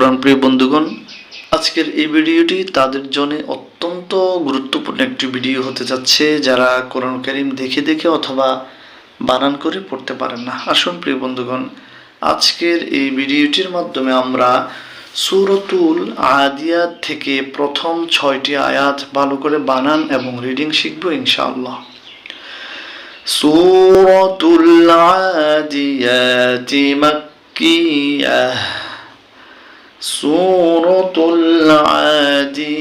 কোরআন প্রিয় বন্ধুগণ, আজকের এই ভিডিওটি তাদের জন্য অত্যন্ত গুরুত্বপূর্ণ একটি ভিডিও হতে যাচ্ছে যারা কোরআন করিম দেখে দেখে অথবা বানান করে পড়তে পারেন না। আসুন প্রিয় বন্ধুগণ, আজকের এই ভিডিওটির মাধ্যমে আমরা সুরতুল আদিয়াত থেকে প্রথম ছয়টি আয়াত ভালো করে বানান এবং রিডিং শিখব ইনশাআল্লাহ। সুরতুল আদিয়াতি মাক্কিয়াহ سورة العاديات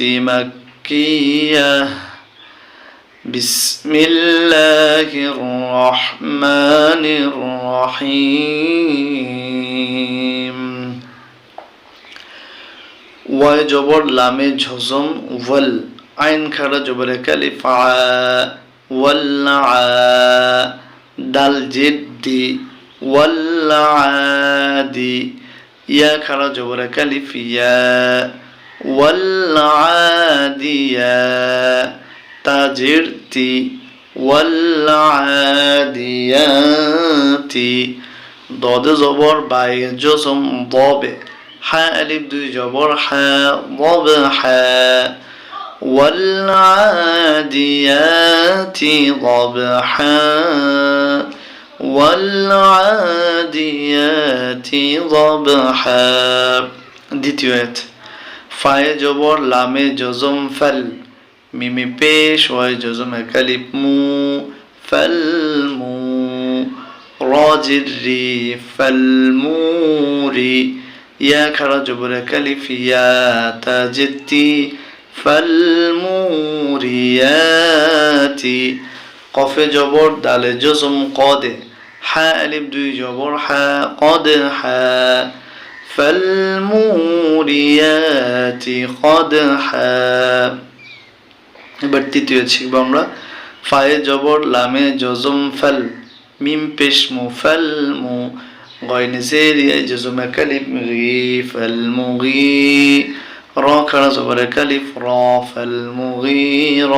مكية بسم الله الرحمن الرحيم ওয়াই জবর লামে ঝজম ওয়াল আইন খাড়া জবরে কালিফ আ ওয়াল আ দাল জেদ্দি ওয়াল আদি يا كرج وركلف يا والعاديا تجرتي والعاديات. ضاد زبر باي جسم ضاب حا ألف دو جبر حا ضاب حا. والعاديات ضبحا والعاديات দ্বিতীয় আয়াত। ফায়ে জবর, লামে জজম, ফাল। মিমে পেশ ওয়াই জজম কালিপ মু। ফাল, মু। রাজিরি ফাল মুরি ইয়া খারা জবর কালিফ ইয়া তাজিতি। ফাল মুরিয়াতি কফে জবর দালে জজম, কদে। হা আলিফ দুই জবর হা কদে হা فالموريات قدحا এবার তৃতীয় শিখব আমরা ফায়ে জবর লামে জজম ফাল মিম পেশ মু ফাল মু গয়নে জেরিয়া জজম কালিফ রি ফাল মুগি র খাড়া জবর কালিফ র ফাল মুগি র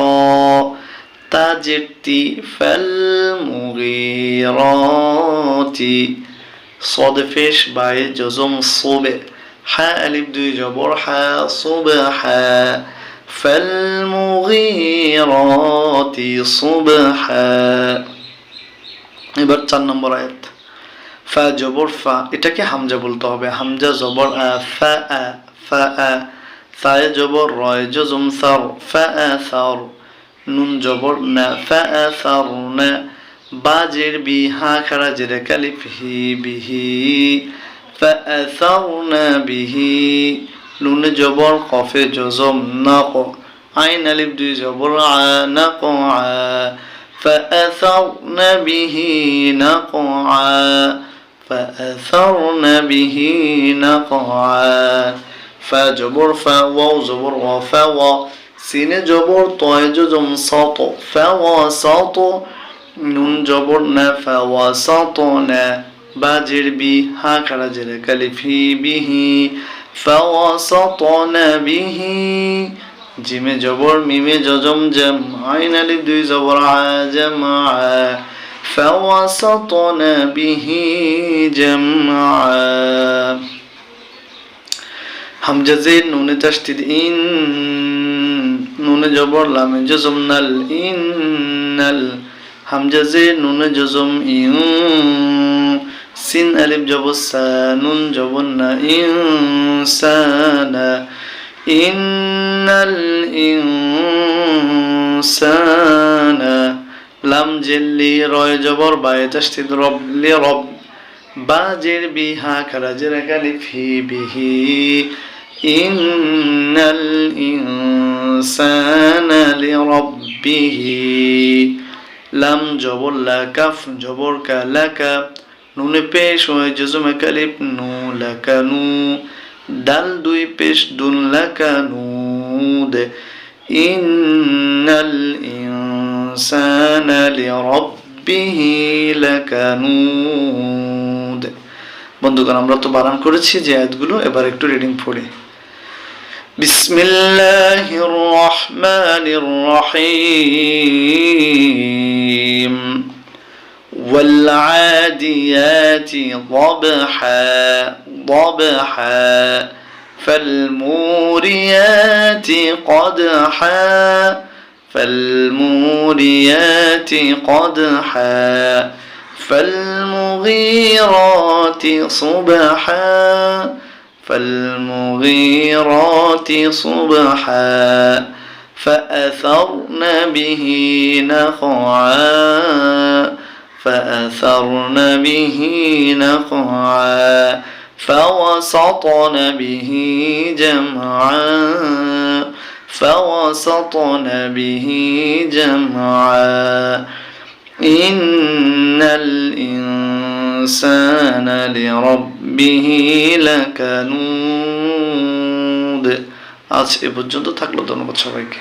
তাজেরতি ফাল মুগিরাতি صاد فيش باي جزم صوبة حا ألف دو جبر حا صبحا فالمغيرات صبحا এবার চার নম্বর আয়াত ফা জবর ফা এটাকে হামজা বলতে হবে হামজা জবর আ ফা আ ফা আ সায় জবর রয় জজম সার ফা আ সার নুন জবর না ফা আ সার না বাজের বি হা খারা জেরে কালিফ হি বিহি فأثرنا به নুন জবর কফে জজম নাক আইন আলিফ দুই জবর আ নাকআ فأثرنا به نقعا فأثرنا به نقعا فجبر فواو زبر وفوا سين جبر طاي جزم ساط فوسط নুন জবর না ফাওয়াসাতনা বাজের বি হা খারা জেরে কালিফি বিহি ফাওয়াসাতনা বিহি জিমে জবর মিমে জজম জাম আইন আলিফ দুই জবর আ জামা ফাওয়াসাতনা বিহি জামা হামজা জের নুনে তাসদিদ ইন নুনে জবর, লামে জজম নাল ইন্নাল হামজা জে নুন জজম, ইউ, সিন আলিফ জব নুন জবন না ইনসানা ইন্নাল ইনসানা লাম জেল্লি রয় জবর, বায়ে তাসদিদ রব, লি রব বাজের বিহা খারাজের কালি ফি বিহি ইন্নাল ইনসানা লি রব্বিহি লাম জবর লাকাফ জবর কা লাকা নুনে পেশ হয় জজমে কালিপ নু লাকা নু দাল দুই পেশ দুন লাকা নুদ ইন্নাল ইনসানা লিরাব্বিহি লাকানুদ বন্ধুগণ, আমরা তো বানান করেছি যে আয়াতগুলো, এবার একটু রিডিং পড়ি। بسم الله الرحمن الرحيم. والعاديات ضبحا ضبحا. فالموريات قدحا. فالموريات قدحا. فالمغيرات صبحا. فالمغيرات صبحا فأثرن به نقعا فأثرن به نقعا فوسطن به جمعا فوسطن به جمعا إن الإنسان لربه لكنود আজ এ পর্যন্ত থাকলো ধন্যবাদ সবাইকে